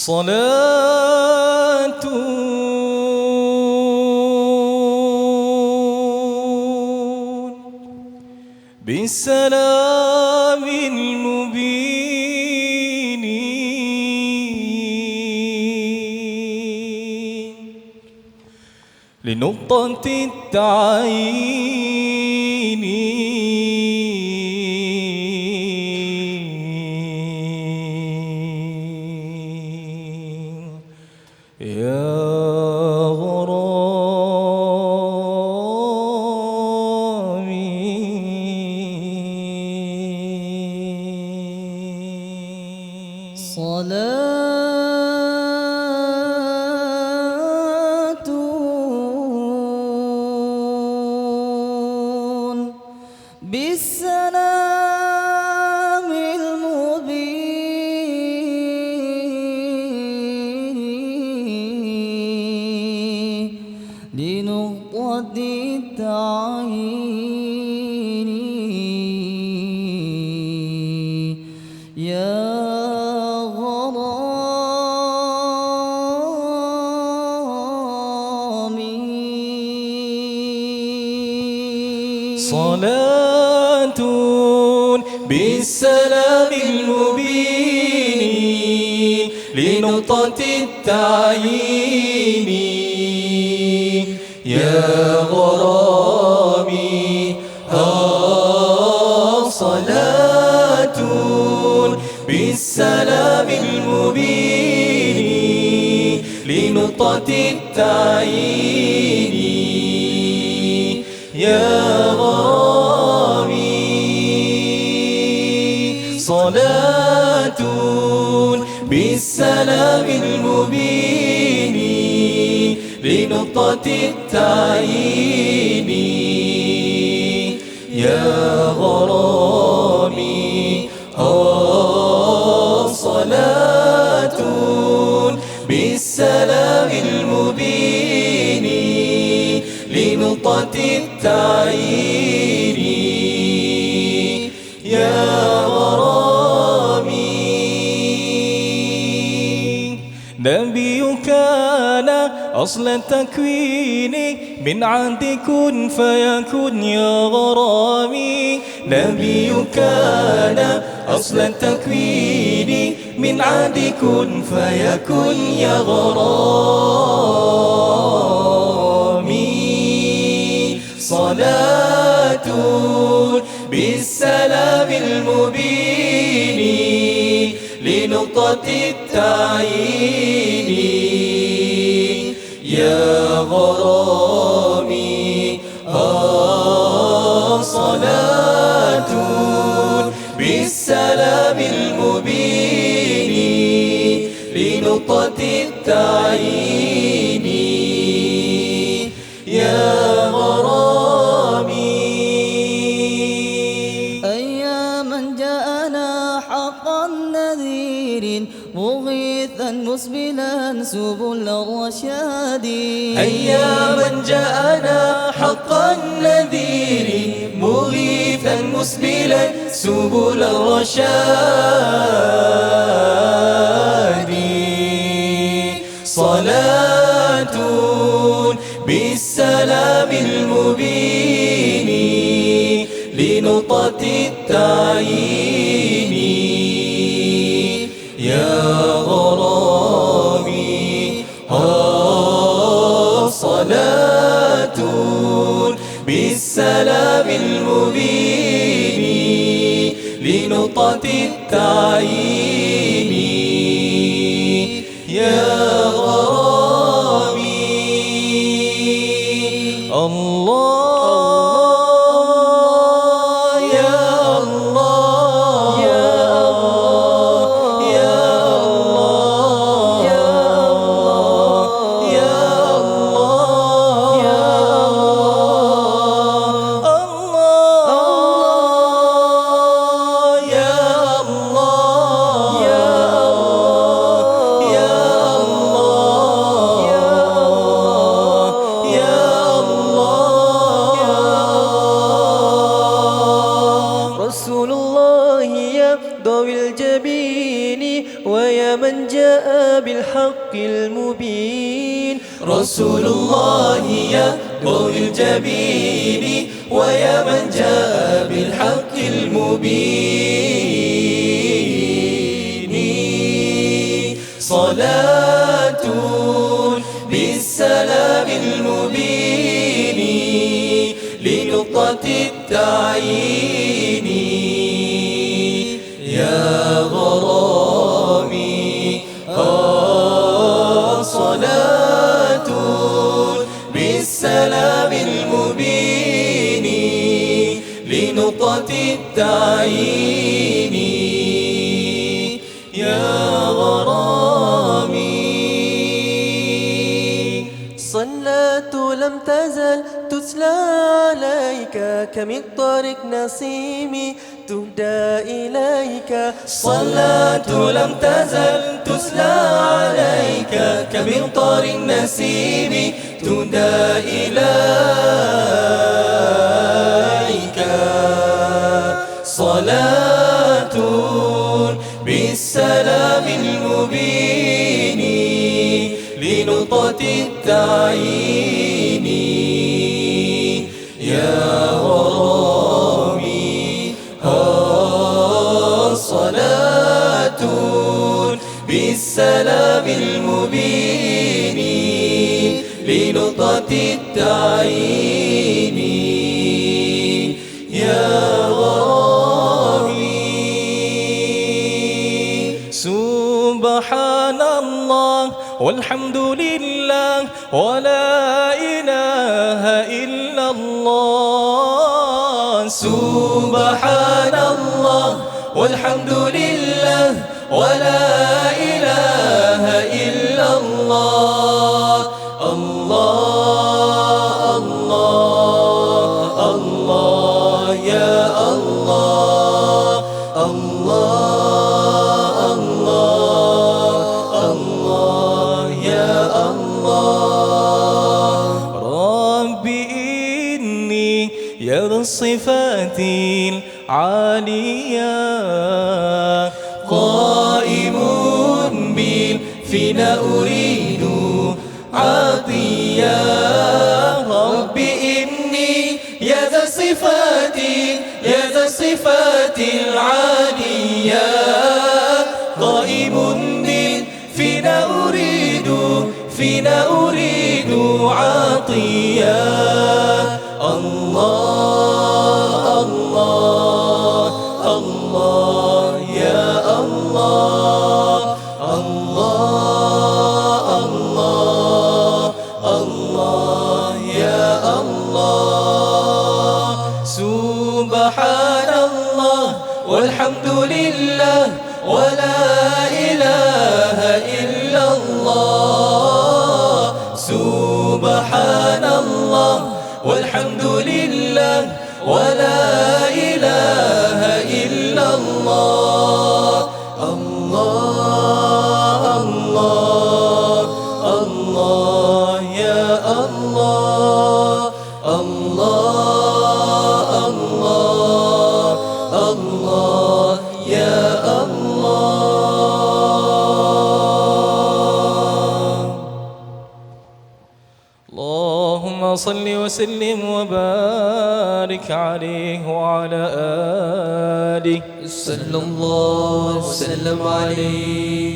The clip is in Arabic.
صلاة. بالسلام المبين. لنقطة التعيين. صلاة بالسلام المبين. لنقطة التعيين. يا غرامي ها صلاة بالسلام المبين لنقطة التعيين. يا صلاة بالسلام المبين لنقطة التعيين. يا غرامي صلاة بالسلام المبين لنقطة التعيين. نبي كان أصل التكوين. من عند كن فيكون يا غرامي. نبي كان أصل التكوين. من عند كن فيكون يا غرامي. صلاة بالسلام المبين. لنقطة التعيين يا غرامي آه صلاة بالسلام المبين لنقطة التعيين. سبل الرشاد. أياما جاءنا حقا نذير مغيثا مسبلا سبل الرشاد. صلاة بالسلام المبين لنقطة التعيين. بالسلام المبين لنقطة التعيين. بالحق المبين. رسول الله يا ضوء الجبين ويا من جاء بالحق المبين. صلاة بالسلام المبين لنقطة التعيين. يا غرامي صلاة بالسلام المبين لنقطة التعيين. يا غرامي صلاة لم تزل تتلى عليك كمقدار نسيم تهدى إليك. صلاة لم تزل تسلى عليك. كمطر النسيم تدى إليك. صلاة بالسلام المبين لنقطة التعيين. يا غرامي بالسلام المبين لنقطة التعيين. يا غرامي سبحان الله والحمد لله ولا إله إلا الله. سبحان الله والحمد لله ولا إله الله الله الله الله يا الله إني يا الصفات العالية قائم بالفنا أريد الصفات العالية. قائم بالفنا أريد فينا أريد عطية. الله الله الله. سبحان الله والحمد لله ولا إله إلا الله. الله الله الله يا الله الله. اللهم صل وسلم وبارك عليه وعلى آله. صلى الله وسلم عليه.